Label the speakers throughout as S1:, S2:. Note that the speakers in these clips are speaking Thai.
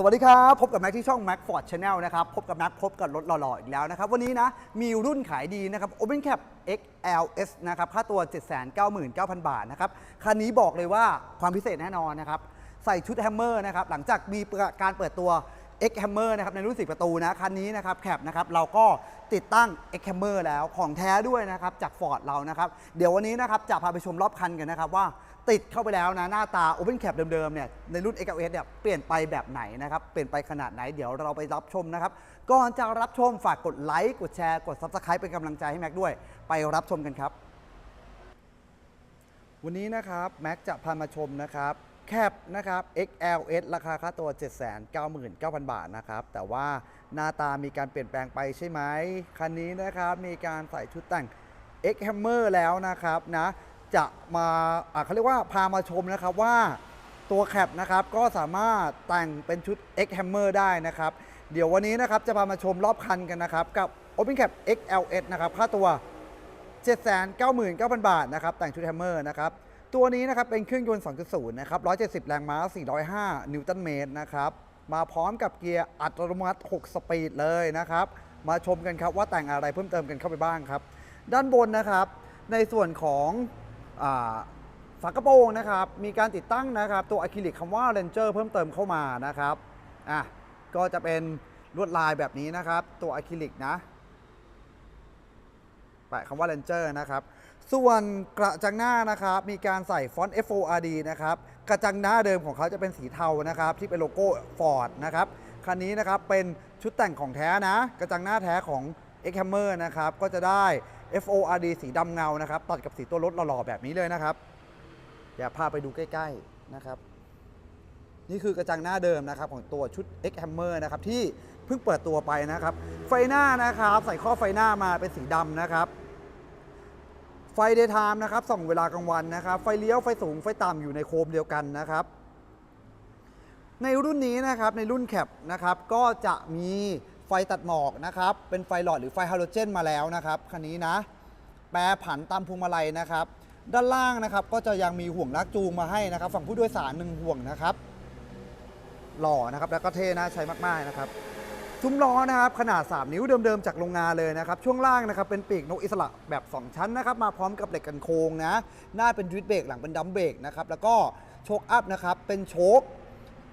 S1: สวัสดีครับ พบกับแม็กที่ช่อง Mac Ford Channel นะครับ พบกับแม็กพบกับรถหล่อๆอีกแล้วนะครับ วันนี้นะมีรุ่นขายดีนะครับ Open Cap XLS นะครับ ค่าตัว 799,000 บาทนะครับ คันนี้บอกเลยว่าความพิเศษแน่นอนนะครับ ใส่ชุดแฮมเมอร์นะครับ หลังจากมีการเปิดตัว X Hammer นะครับในรุ่น4ประตูนะคันนี้นะครับแคปนะครับเราก็ติดตั้ง X Hammer แล้วของแท้ด้วยนะครับจาก Ford เรานะครับเดี๋ยววันนี้นะครับจะพาไปชมรอบคันกันนะครับว่าติดเข้าไปแล้วนะหน้าตา Open Cap เดิมๆเนี่ยในรุ่น XLS เนี่ยเปลี่ยนไปแบบไหนนะครับเปลี่ยนไปขนาดไหนเดี๋ยวเราไปรับชมนะครับก่อนจะรับชมฝากกดไลค์กดแชร์กด Subscribe เป็นกำลังใจให้แม็กด้วย ไปรับชมกันครับ วันนี้นะครับแม็กจะพามาชมนะครับ แคปนะครับ XLS ราคาค่าตัว 799,000 บาทนะครับ แต่ว่าหน้าตามีการเปลี่ยนแปลงไปใช่ไหม คันนี้นะครับ มีการใส่ชุดแต่ง X Hammer แล้วนะครับนะ จะมาะเขาเรียกว่าพามาชมนะครับว่าตัวแคปนะครับ ก็สามารถแต่งเป็นชุด X Hammer ได้นะครับ เดี๋ยววันนี้นะครับ จะพามาชมรอบคันกันนะครับ กับ Open Cap XLS นะครับ ค่าตัว 799,000 บาทนะครับ แต่งชุดแฮมเมอร์นะครับ ตัวนี้นะครับเป็นเครื่องยนต์ 2.0 นะครับ 170 แรงม้า 405 นิวตันเมตรนะครับ มาพร้อมกับเกียร์อัตโนมัติ 6 สปีดเลยนะครับ มาชมกันครับว่าแต่งอะไรเพิ่มเติมกันเข้าไปบ้างครับ ด้านบนนะครับ ในส่วนของฝากระโปรงนะครับ มีการติดตั้งนะครับ ตัวอะคริลิกคำว่า Ranger เพิ่มเติมเข้ามานะครับ อะ ก็จะเป็นลวดลายแบบนี้นะครับ ตัวอะคริลิกนะแปะคำว่า Ranger นะครับ ส่วนกระจังหน้านะครับมีการใส่ฟอนต์ FORD นะครับกระจังหน้าเดิมของเขาจะเป็นสีเทานะครับที่เป็นโลโก้ Ford นะครับคันนี้นะครับเป็นชุดแต่งของแท้นะ กระจังหน้าแท้ของ X Hammer นะครับก็จะได้ FORD สีดำเงานะครับตัดกับสีตัวรถหล่อๆแบบนี้เลยนะครับเดี๋ยวพาไปดูใกล้ ๆนะครับนี่คือกระจังหน้าเดิมนะครับของตัวชุด X Hammer นะครับที่เพิ่งเปิดตัวไปนะครับ ไฟหน้านะครับ ใส่ข้อไฟหน้ามาเป็นสีดำนะครับ ไฟ daytime นะครับส่องเวลากลางวันนะครับ ไฟเลี้ยวไฟสูงไฟต่ำอยู่ในโคมเดียวกันนะครับ ในรุ่นนี้นะครับในรุ่นแคปนะครับก็จะมีไฟตัดหมอกนะครับ เป็นไฟหลอดหรือไฟฮาโลเจนมาแล้วนะครับคันนี้นะ แปรผันตามพวงมาลัยนะครับ ด้านล่างนะครับก็จะยังมีห่วงลากจูงมาให้นะครับ ฝั่งผู้โดยสารหนึ่งห่วงนะครับ หล่อนะครับแล้วก็เท่น่าใช้มากๆนะครับ ซุ้มล้อนะครับขนาด 3 นิ้วเดิมๆจากโรงงานเลยนะครับช่วงล่างนะครับเป็นปีกนกอิสระแบบ 2 ชั้นนะครับมาพร้อมกับเหล็กกันโค้งนะหน้าเป็นดริฟเบรกหลังเป็นดัมเบรกนะครับแล้วก็โชคอัพนะครับเป็นโชค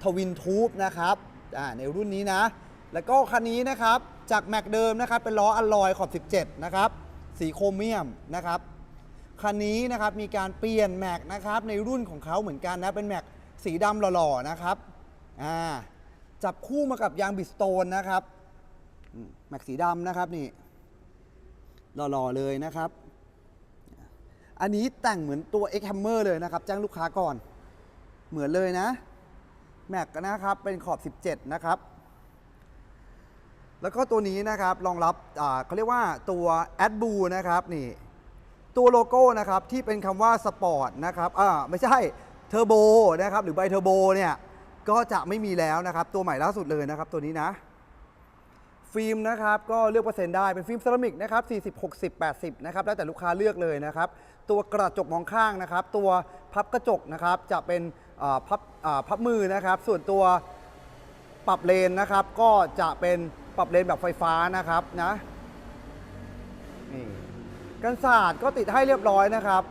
S1: ทวินทูบนะครับอ่าในรุ่นนี้นะ แล้วก็คันนี้นะครับจากแม็กเดิมนะครับเป็นล้ออลลอยขอบ 17 นะครับสีโครเมียมนะครับคันนี้นะครับมีการเปลี่ยนแม็กนะครับในรุ่นของเขาเหมือนกันนะเป็นแม็กสีดำหล่อๆนะครับอ่า จับคู่มากับยางบิสโตนนะครับแม็กสีดำนะครับนี่หล่อๆเลยนะครับ อันนี้แต่งเหมือนตัว X Hammer เลยนะครับ แจ้งลูกค้าก่อน เหมือนเลยนะแม็กนะครับเป็นขอบ 17 นะครับ แล้วก็ตัวนี้นะครับรองรับเขาเรียกว่าตัว a d b l u นะครับนี่ตัวโลโก้นะครับที่เป็นคำว่าสปอร์ตนะครับอ่าไม่ใช่เทอร์โบนะครับหรือไบเทอร์โบเนี่ย ก็จะไม่มีแล้วนะครับ ตัวใหม่ล่าสุดเลยนะครับ ตัวนี้นะ ฟิล์มนะครับก็เลือกเปอร์เซ็นต์ได้เป็นฟิล์มเซรามิกนะครับ40 60 80นะครับแล้วแต่ลูกค้าเลือกเลยนะครับ ตัวกระจกมองข้างนะครับ ตัวพับกระจกนะครับจะเป็นพับพับมือนะครับ ส่วนตัวปรับเลนนะครับ ก็จะเป็นปรับเลนแบบไฟฟ้านะครับนะนี่กันศาสตร์ก็ติดให้เรียบร้อยนะครับ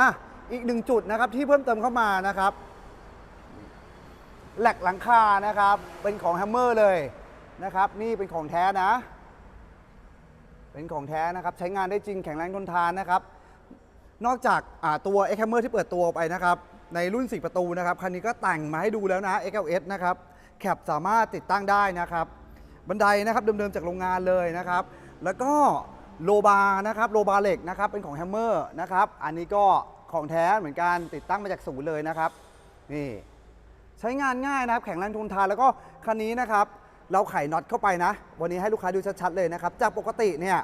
S1: อะอีกหนึ่งจุดนะครับที่เพิ่มเติมเข้ามานะครับ แหลกหลังคานะครับ เป็นของแฮมเมอร์เลยนะครับ นี่เป็นของแท้นะ เป็นของแท้นะครับ ใช้งานได้จริงแข็งแรงทนทานนะครับ นอกจากอ่าตัว X Hammer ที่เปิดตัวไปนะครับ ในรุ่น 4 ประตูนะครับ คันนี้ก็แต่งมาให้ดูแล้วนะ XLS นะครับ แคปสามารถติดตั้งได้นะครับ บันไดนะครับเดิมๆจากโรงงานเลยนะครับ แล้วก็โลบานะครับโลบาร์เหล็กนะครับเป็นของแฮมเมอร์นะครับ อันนี้ก็ของแท้เหมือนกันติดตั้งมาจากศูนย์เลยนะครับ นี่ ใช้งานง่ายนะครับ แข็งแรงทนทานแล้วก็คันนี้นะครับ เราไขน็อตเข้าไปนะ วันนี้ให้ลูกค้าดูชัดๆเลยนะครับ จากปกติเนี่ย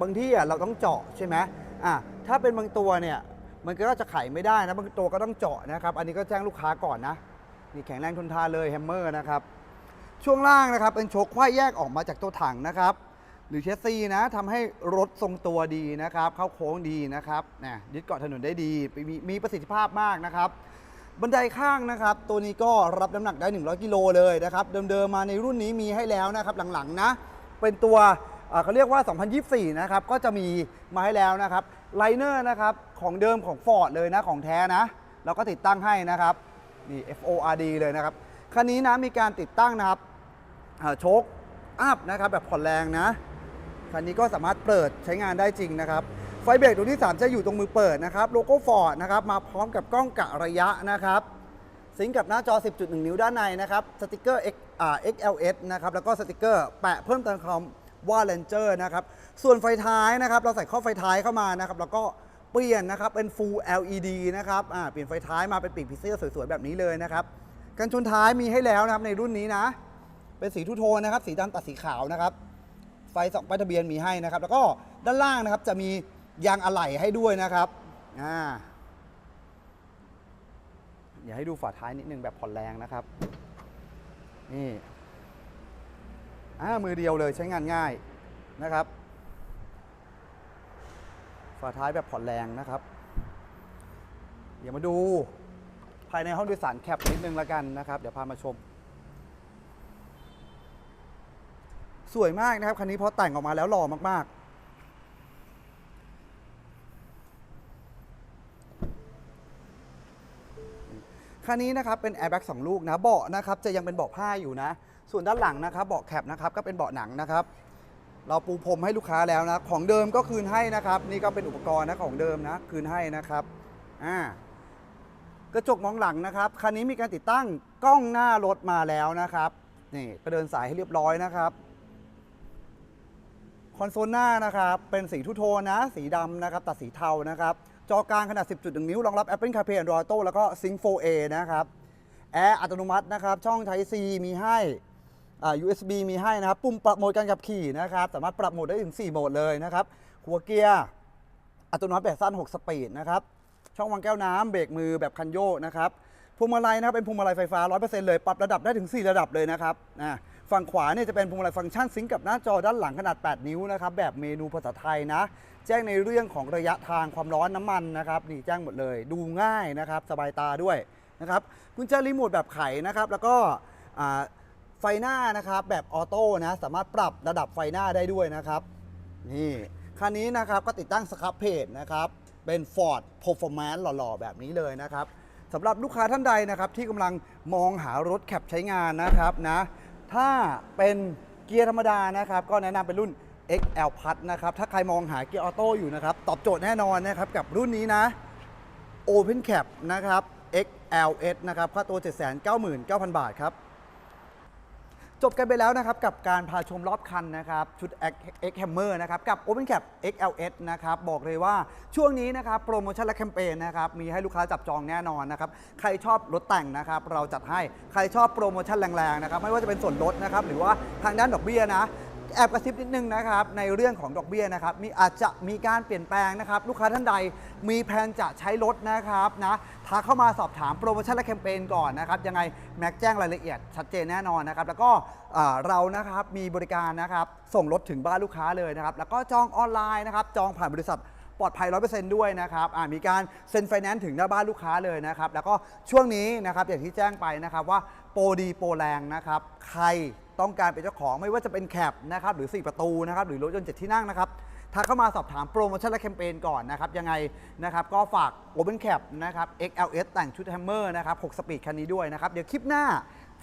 S1: บางที่เราต้องเจาะใช่ไหมอะถ้าเป็นบางตัวเนี่ยมันก็จะไขไม่ได้นะบางตัวก็ต้องเจาะนะครับ อันนี้ก็แจ้งลูกค้าก่อนนะนี่แข็งแรงทนทานเลยแฮมเมอร์นะครับช่วงล่างนะครับเป็นโชคควายแยกออกมาจากตัวถังนะครับหรือเชสซีนะทำให้รถทรงตัวดีนะครับ เข้าโค้งดีนะครับนะยึดเกาะถนนได้ดีมีมีประสิทธิภาพมากนะครับ บันไดข้างนะครับ ตัวนี้ก็รับน้ำหนักได้ 100 กิโลเลยนะครับ เดิมๆมาในรุ่นนี้มีให้แล้วนะครับ หลังๆนะ เป็นตัวเขาเรียกว่า 2024 นะครับ ก็จะมีมาให้แล้วนะครับไลเนอร์นะครับ ของเดิมของ Ford เลยนะ ของแท้นะ เราก็ติดตั้งให้นะครับนี่ FORD เลยนะครับ คันนี้นะมีการติดตั้งนะครับโชคอัพนะครับแบบผ่อนแรงนะ คันนี้ก็สามารถเปิดใช้งานได้จริงนะครับ ไฟเบรกตัวที่ 3 จะอยู่ตรงมือเปิดนะครับ โลโก้ฟอร์ดนะครับ มาพร้อมกับกล้องกะระยะนะครับ ซิงกับหน้าจอ 10.1 นิ้วด้านในนะครับ สติกเกอร์ X, XLS นะครับ แล้วก็สติกเกอร์แปะเพิ่มเติมคำว่า Ranger นะครับ ส่วนไฟท้ายนะครับ เราใส่ข้อไฟท้ายเข้ามานะครับ แล้วก็เปลี่ยนนะครับ เป็น Full LED นะครับ เปลี่ยนไฟท้ายมาเป็นปีกผีเสื้อสวยๆ แบบนี้เลยนะครับ กันชนท้ายมีให้แล้วนะครับในรุ่นนี้นะ เป็นสีทูโทนนะครับ สีดำตัดสีขาวนะครับ ไฟสองป้ายทะเบียนมีให้นะครับ แล้วก็ด้านล่างนะครับจะมี ยางอะไหล่ให้ด้วยนะครับอ่าอย่าให้ดูฝาท้ายนิดนึงแบบผ่อนแรงนะครับ นี่อ่ามือเดียวเลยใช้งานง่ายนะครับ ฝาท้ายแบบผ่อนแรงนะครับ เดี๋ยวมาดูภายในห้องโดยสารแคปนิดนึงแล้วกันนะครับ เดี๋ยวพามาชม สวยมากนะครับ คันนี้พอแต่งออกมาแล้วหล่อมากๆ คันนี้นะครับเป็นแอร์แบ็กสองลูกนะเบาะนะครับจะยังเป็นเบาะผ้าอยู่นะ ส่วนด้านหลังนะครับเบาะแคปนะครับก็เป็นเบาะหนังนะครับเราปูพรมให้ลูกค้าแล้วนะ ของเดิมก็คืนให้นะครับ นี่ก็เป็นอุปกรณ์นะของเดิมนะ คืนให้นะครับอ่ากระจกมองหลังนะครับคันนี้มีการติดตั้งกล้องหน้ารถมาแล้วนะครับนี่ก็เดินสายให้เรียบร้อยนะครับคอนโซลหน้านะครับเป็นสีทุโทนนะ สีดำนะครับตัดสีเทานะครับ จอกลางขนาด 10.1 นิ้ว รองรับ Apple CarPlay Android Auto แล้วก็ Sync 4A นะครับแอร์อัตโนมัตินะครับ ช่อง Type C มีให้ USB มีให้นะครับ ปุ่มปรับโหมดการขับขี่นะครับ สามารถปรับโหมดได้ถึง 4 โหมดเลยนะครับหัวเกียร์ อัตโนมัติแบบสั้น 6 สปีดนะครับ ช่องวางแก้วน้ำเบรกมือแบบคันโยกนะครับพวงมาลัยนะครับเป็นพวงมาลัยไฟฟ้า 100%เลย ปรับระดับได้ถึง 4 ระดับเลยนะครับอ่าฝั่งขวาเนี่ยจะเป็นพวงมาลัยฟังก์ชันซิงกับหน้าจอด้านหลังขนาด 8 นิ้วนะครับ แบบเมนูภาษาไทยนะ แจ้งในเรื่องของระยะทางความร้อนน้ำมันนะครับนี่แจ้งหมดเลย ดูง่ายนะครับ สบายตาด้วยนะครับกุญแจรีโมทแบบไขนะครับ แล้วก็ไฟหน้านะครับ แบบออโต้นะสามารถปรับระดับไฟหน้าได้ด้วยนะครับนี่คันนี้นะครับก็ติดตั้งสครับเพจนะครับเป็น Ford Performance หล่อๆ แบบนี้เลยนะครับสำหรับลูกค้าท่านใดนะครับ ที่กำลังมองหารถแคปใช้งานนะครับนะถ้าเป็นเกียร์ธรรมดานะครับ ก็แนะนำเป็นรุ่น XL Plus นะครับ ถ้าใครมองหาเกียร์ออโต้อยู่นะครับ ตอบโจทย์แน่นอนนะครับ กับรุ่นนี้นะ Open Cap นะครับ XLS นะครับ ค่าตัว 799,000 บาทครับ จบกันไปแล้วนะครับ กับการพาชมรอบคันนะครับ ชุด X Hammer นะครับ กับ Open Cap XLS นะครับ บอกเลยว่าช่วงนี้นะครับ โปรโมชั่นและแคมเปญนะครับ มีให้ลูกค้าจับจองแน่นอนนะครับ ใครชอบรถแต่งนะครับ เราจัดให้ ใครชอบโปรโมชั่นแรงๆนะครับ ไม่ว่าจะเป็นส่วนลดนะครับ หรือว่าทางด้านดอกเบี้ยนะ แอบกระซิบนิดนึงนะครับในเรื่องของดอกเบี้ยนะครับมีอาจจะมีการเปลี่ยนแปลงนะครับ ลูกค้าท่านใดมีแผนจะใช้รถนะครับนะทักเข้ามาสอบถามโปรโมชั่นและแคมเปญก่อนนะครับยังไงแม็กแจ้งรายละเอียดชัดเจนแน่นอนนะครับแล้วก็เรานะครับมีบริการนะครับส่งรถถึงบ้านลูกค้าเลยนะครับแล้วก็จองออนไลน์นะครับจองผ่านบริษัทปลอดภัย 100%ด้วยนะครับมีการเซ็นไฟแนนซ์ถึงหน้าบ้านลูกค้าเลยนะครับ แล้วก็ช่วงนี้นะครับอย่างที่แจ้งไปนะครับว่า โปรดีโปรแรงนะครับ ใครต้องการเป็นเจ้าของไม่ว่าจะเป็นแคปนะครับหรือ 4 ประตูนะครับหรือรถยนต์เจ็ดที่นั่งนะครับทักเข้ามาสอบถามโปรโมชั่นและแคมเปญก่อนนะครับ ยังไงนะครับก็ฝาก Open Cap นะครับ XLS แต่งชุดแฮมเมอร์นะครับ6สปีดคันนี้ด้วยนะครับ เดี๋ยวคลิปหน้า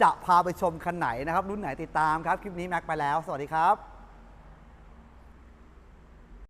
S1: จะพาไปชมคันไหนนะครับ รุ่นไหนติดตามครับ คลิปนี้แม็กไปแล้ว สวัสดีครับ